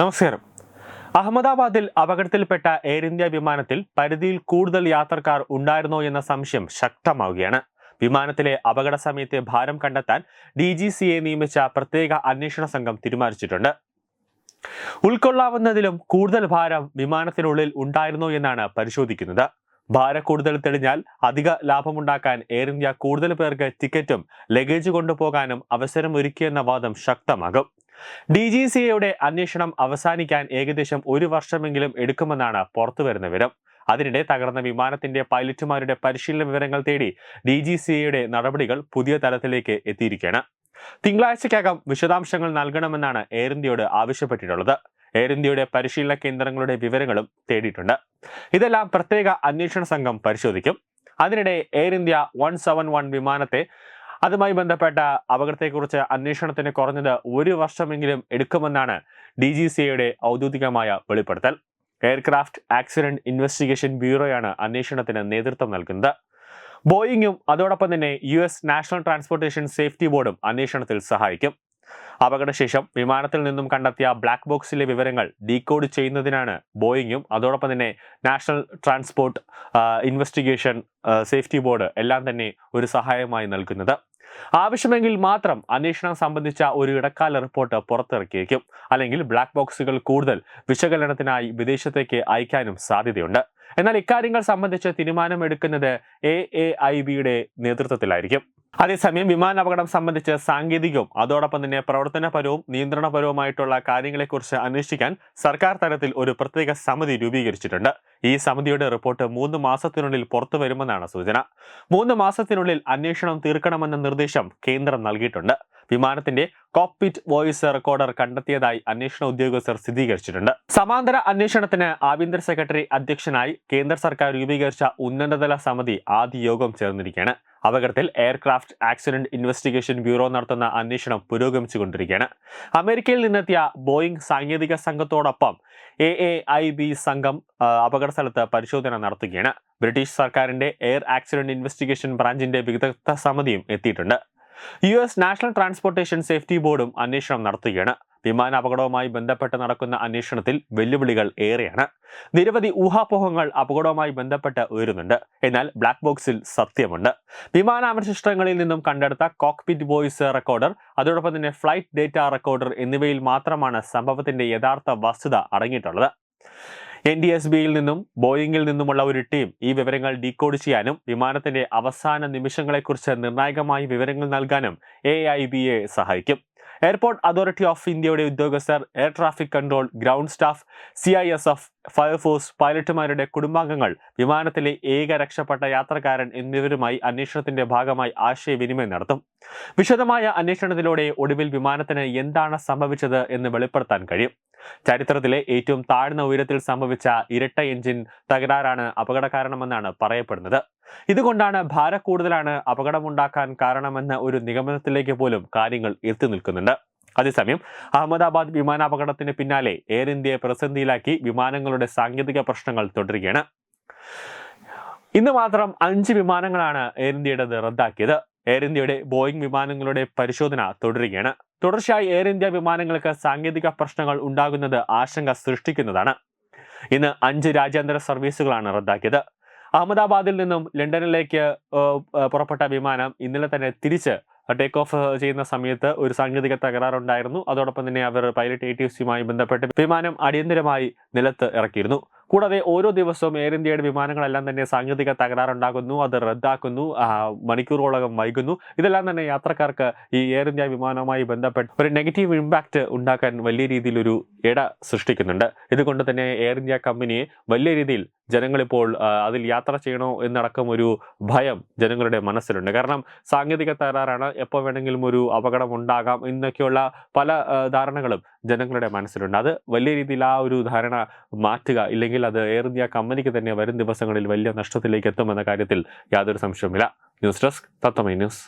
നമസ്കാരം. അഹമ്മദാബാദിൽ അപകടത്തിൽപ്പെട്ട എയർ ഇന്ത്യ വിമാനത്തിൽ പരിധിയിൽ കൂടുതൽ യാത്രക്കാർ ഉണ്ടായിരുന്നോ എന്ന സംശയം ശക്തമാവുകയാണ്. വിമാനത്തിലെ അപകട സമയത്തെ ഭാരം കണ്ടെത്താൻ ഡി ജി സിയെ നിയമിച്ച പ്രത്യേക അന്വേഷണ സംഘം തീരുമാനിച്ചിട്ടുണ്ട്. ഉൾക്കൊള്ളാവുന്നതിലും കൂടുതൽ ഭാരം വിമാനത്തിനുള്ളിൽ ഉണ്ടായിരുന്നോ എന്നാണ് പരിശോധിക്കുന്നത്. ഭാര ഭാരക്കൂടുതൽ തെളിഞ്ഞാൽ അധിക ലാഭമുണ്ടാക്കാൻ എയർ ഇന്ത്യ കൂടുതൽ പേർക്ക് ടിക്കറ്റും ലഗേജ് കൊണ്ടുപോകാനും അവസരം ഒരുക്കിയെന്ന വാദം ശക്തമാകും. ഡി ജി സി എയുടെ അന്വേഷണം അവസാനിക്കാൻ ഏകദേശം ഒരു വർഷമെങ്കിലും എടുക്കുമെന്നാണ് പുറത്തുവരുന്ന വിവരം. അതിനിടെ തകർന്ന വിമാനത്തിന്റെ പൈലറ്റുമാരുടെ പരിശീലന വിവരങ്ങൾ തേടി ഡി ജി സി എയുടെ നടപടികൾ പുതിയ തലത്തിലേക്ക് എത്തിയിരിക്കുകയാണ്. തിങ്കളാഴ്ചക്കകം വിശദാംശങ്ങൾ നൽകണമെന്നാണ് എയർ ഇന്ത്യയോട് ആവശ്യപ്പെട്ടിട്ടുള്ളത്. എയർ ഇന്ത്യയുടെ പരിശീലന കേന്ദ്രങ്ങളുടെ വിവരങ്ങളും തേടിയിട്ടുണ്ട്. ഇതെല്ലാം പ്രത്യേക അന്വേഷണ സംഘം പരിശോധിക്കും. അതിനിടെ air India one seven one വിമാനത്തെ അതുമായി ബന്ധപ്പെട്ട അപകടത്തെക്കുറിച്ച് അന്വേഷണത്തിന് കുറഞ്ഞത് ഒരു വർഷമെങ്കിലും എടുക്കുമെന്നാണ് ഡി ജി സി എയുടെ ഔദ്യോഗികമായ വെളിപ്പെടുത്തൽ. എയർക്രാഫ്റ്റ് ആക്സിഡന്റ് ഇൻവെസ്റ്റിഗേഷൻ ബ്യൂറോയാണ് അന്വേഷണത്തിന് നേതൃത്വം നൽകുന്നത്. ബോയിങ്ങും അതോടൊപ്പം തന്നെ U S national transportation safety ബോർഡും അന്വേഷണത്തിൽ സഹായിക്കും. അപകടശേഷം വിമാനത്തിൽ നിന്നും കണ്ടെത്തിയ ബ്ലാക്ക് ബോക്സിലെ വിവരങ്ങൾ ഡീകോഡ് ചെയ്യുന്നതിനാണ് ബോയിങ്ങും. അതോടൊപ്പം തന്നെ national transport investigation safety board എല്ലാം തന്നെ ഒരു സഹായമായി നൽകുന്നത്. ആവശ്യമെങ്കിൽ മാത്രം അന്വേഷണം സംബന്ധിച്ച ഒരു ഇടക്കാല റിപ്പോർട്ട് പുറത്തിറക്കിയേക്കും. അല്ലെങ്കിൽ ബ്ലാക്ക് ബോക്സുകൾ കൂടുതൽ വിശകലനത്തിനായി വിദേശത്തേക്ക് അയക്കാനും സാധ്യതയുണ്ട്. എന്നാൽ ഇക്കാര്യങ്ങൾ സംബന്ധിച്ച് തീരുമാനമെടുക്കുന്നത് എ എ ഐ ബിയുടെ നേതൃത്വത്തിലായിരിക്കും. അതേസമയം വിമാനാപകടം സംബന്ധിച്ച് സാങ്കേതികവും അതോടൊപ്പം തന്നെ പ്രവർത്തനപരവും നിയന്ത്രണപരവുമായിട്ടുള്ള കാര്യങ്ങളെക്കുറിച്ച് അന്വേഷിക്കാൻ സർക്കാർ തലത്തിൽ ഒരു പ്രത്യേക സമിതി രൂപീകരിച്ചിട്ടുണ്ട്. ഈ സമിതിയുടെ റിപ്പോർട്ട് മൂന്ന് മാസത്തിനുള്ളിൽ പുറത്തു വരുമെന്നാണ് സൂചന. മൂന്ന് മാസത്തിനുള്ളിൽ അന്വേഷണം തീർക്കണമെന്ന നിർദ്ദേശം കേന്ദ്രം നൽകിയിട്ടുണ്ട്. വിമാനത്തിന്റെ കോപ്പിറ്റ് വോയിസ് റെക്കോർഡർ കണ്ടെത്തിയതായി അന്വേഷണ ഉദ്യോഗസ്ഥർ സ്ഥിരീകരിച്ചിട്ടുണ്ട്. സമാന്തര അന്വേഷണത്തിന് ആഭ്യന്തര സെക്രട്ടറി അധ്യക്ഷനായി കേന്ദ്ര സർക്കാർ രൂപീകരിച്ച ഉന്നതതല സമിതി ആദ്യ യോഗം ചേർന്നിരിക്കുകയാണ്. അപകടത്തിൽ എയർക്രാഫ്റ്റ് ആക്സിഡന്റ് ഇൻവെസ്റ്റിഗേഷൻ ബ്യൂറോ നടത്തുന്ന അന്വേഷണം പുരോഗമിച്ചുകൊണ്ടിരിക്കുകയാണ്. അമേരിക്കയിൽ നിന്നെത്തിയ ബോയിംഗ് സാങ്കേതിക സംഘത്തോടൊപ്പം എ എ ഐ ബി സംഘം അപകട സ്ഥലത്ത് പരിശോധന നടത്തുകയാണ്. ബ്രിട്ടീഷ് സർക്കാരിന്റെ എയർ ആക്സിഡന്റ് ഇൻവെസ്റ്റിഗേഷൻ ബ്രാഞ്ചിന്റെ വിദഗ്ധ സമിതിയും എത്തിയിട്ടുണ്ട്. U S national transportation safety ബോർഡും അന്വേഷണം നടത്തുകയാണ്. വിമാന അപകടവുമായി ബന്ധപ്പെട്ട് നടക്കുന്ന അന്വേഷണത്തിൽ വെല്ലുവിളികൾ ഏറെയാണ്. നിരവധി ഊഹാപോഹങ്ങൾ അപകടവുമായി ബന്ധപ്പെട്ട് ഉയരുന്നുണ്ട്. എന്നാൽ ബ്ലാക്ക് ബോക്സിൽ സത്യമുണ്ട്. വിമാന വിമാനാവശിഷ്ടങ്ങളിൽ നിന്നും കണ്ടെടുത്ത കോക്പിറ്റ് വോയിസ് റെക്കോർഡർ അതോടൊപ്പം തന്നെ ഫ്ലൈറ്റ് ഡേറ്റ റെക്കോർഡർ എന്നിവയിൽ മാത്രമാണ് സംഭവത്തിന്റെ യഥാർത്ഥ വസ്തുത അടങ്ങിയിട്ടുള്ളത്. എൻ ഡി എസ് ബിയിൽ നിന്നും ബോയിങ്ങിൽ നിന്നുമുള്ള ഒരു ടീം ഈ വിവരങ്ങൾ ഡീകോഡ് ചെയ്യാനും വിമാനത്തിന്റെ അവസാന നിമിഷങ്ങളെക്കുറിച്ച് നിർണായകമായി വിവരങ്ങൾ നൽകാനും എ സഹായിക്കും. എയർപോർട്ട് അതോറിറ്റി ഓഫ് ഇന്ത്യയുടെ ഉദ്യോഗസ്ഥർ air traffic control ground staff C I S F fire force പൈലറ്റുമാരുടെ കുടുംബാംഗങ്ങൾ വിമാനത്തിലെ ഏക രക്ഷപ്പെട്ട യാത്രക്കാരൻ എന്നിവരുമായി അന്വേഷണത്തിന്റെ ഭാഗമായി ആശയവിനിമയം നടത്തും. വിശദമായ അന്വേഷണത്തിലൂടെ ഒടുവിൽ വിമാനത്തിന് എന്താണ് സംഭവിച്ചത് എന്ന് വെളിപ്പെടുത്താൻ കഴിയും. ചരിത്രത്തിലെ ഏറ്റവും താഴ്ന്ന ഉയരത്തിൽ സംഭവിച്ച ഇരട്ട എഞ്ചിൻ തകരാറാണ് അപകട പറയപ്പെടുന്നത്. ഇതുകൊണ്ടാണ് ഭാരം കൂടുതലാണ് അപകടമുണ്ടാക്കാൻ കാരണമെന്ന ഒരു നിഗമനത്തിലേക്ക് പോലും കാര്യങ്ങൾ എത്തി നിൽക്കുന്നുണ്ട്. അതേസമയം അഹമ്മദാബാദ് വിമാനാപകടത്തിന് പിന്നാലെ എയർ ഇന്ത്യയെ പ്രതിസന്ധിയിലാക്കി വിമാനങ്ങളുടെ സാങ്കേതിക പ്രശ്നങ്ങൾ തുടരുകയാണ്. ഇന്ന് മാത്രം അഞ്ച് വിമാനങ്ങളാണ് എയർ ഇന്ത്യയുടേത് റദ്ദാക്കിയത്. എയർ ഇന്ത്യയുടെ ബോയിങ് വിമാനങ്ങളുടെ പരിശോധന തുടരുകയാണ്. തുടർച്ചയായി എയർ ഇന്ത്യ വിമാനങ്ങൾക്ക് സാങ്കേതിക പ്രശ്നങ്ങൾ ഉണ്ടാകുന്നത് ആശങ്ക സൃഷ്ടിക്കുന്നതാണ്. ഇന്ന് അഞ്ച് രാജ്യാന്തര സർവീസുകളാണ് റദ്ദാക്കിയത്. അഹമ്മദാബാദിൽ നിന്നും ലണ്ടനിലേക്ക് പുറപ്പെട്ട വിമാനം ഇന്നലെ തന്നെ തിരിച്ച് ടേക്ക് ഓഫ് ചെയ്യുന്ന സമയത്ത് ഒരു സാങ്കേതിക തകരാറുണ്ടായിരുന്നു. അതോടൊപ്പം തന്നെ അവർ പൈലറ്റ് എ ടി യുമായി ബന്ധപ്പെട്ട് വിമാനം അടിയന്തരമായി നിലത്ത് ഇറക്കിയിരുന്നു. കൂടാതെ ഓരോ ദിവസവും എയർ ഇന്ത്യയുടെ വിമാനങ്ങളെല്ലാം തന്നെ സാങ്കേതിക തകരാറുണ്ടാകുന്നു അത് റദ്ദാക്കുന്നു മണിക്കൂറുകളോളം വൈകുന്നു. ഇതെല്ലാം തന്നെ യാത്രക്കാർക്ക് ഈ എയർ ഇന്ത്യ വിമാനവുമായി ബന്ധപ്പെട്ട് ഒരു നെഗറ്റീവ് ഇമ്പാക്റ്റ് ഉണ്ടാക്കാൻ വലിയ രീതിയിലൊരു ഇട സൃഷ്ടിക്കുന്നുണ്ട്. ഇതുകൊണ്ട് തന്നെ എയർ ഇന്ത്യ കമ്പനിയെ വലിയ രീതിയിൽ ജനങ്ങളിപ്പോൾ അതിൽ യാത്ര ചെയ്യണോ എന്നടക്കം ഒരു ഭയം ജനങ്ങളുടെ മനസ്സിലുണ്ട്. കാരണം സാങ്കേതിക തകരാറാണ് എപ്പോൾ വേണമെങ്കിലും ഒരു അപകടം ഉണ്ടാകാം എന്നൊക്കെയുള്ള പല ധാരണകളും ജനങ്ങളുടെ മനസ്സിലുണ്ട്. അത് വലിയ രീതിയിൽ ആ ഒരു ധാരണ മാറ്റുക ഇല്ലെങ്കിൽ അത് എയർ ഇന്ത്യ കമ്പനിക്ക് തന്നെ വരും ദിവസങ്ങളിൽ വലിയ നഷ്ടത്തിലേക്ക് എത്തുമെന്ന കാര്യത്തിൽ യാതൊരു സംശയവുമില്ല. ന്യൂസ് ഡെസ്ക് തത്തമൈ ന്യൂസ്.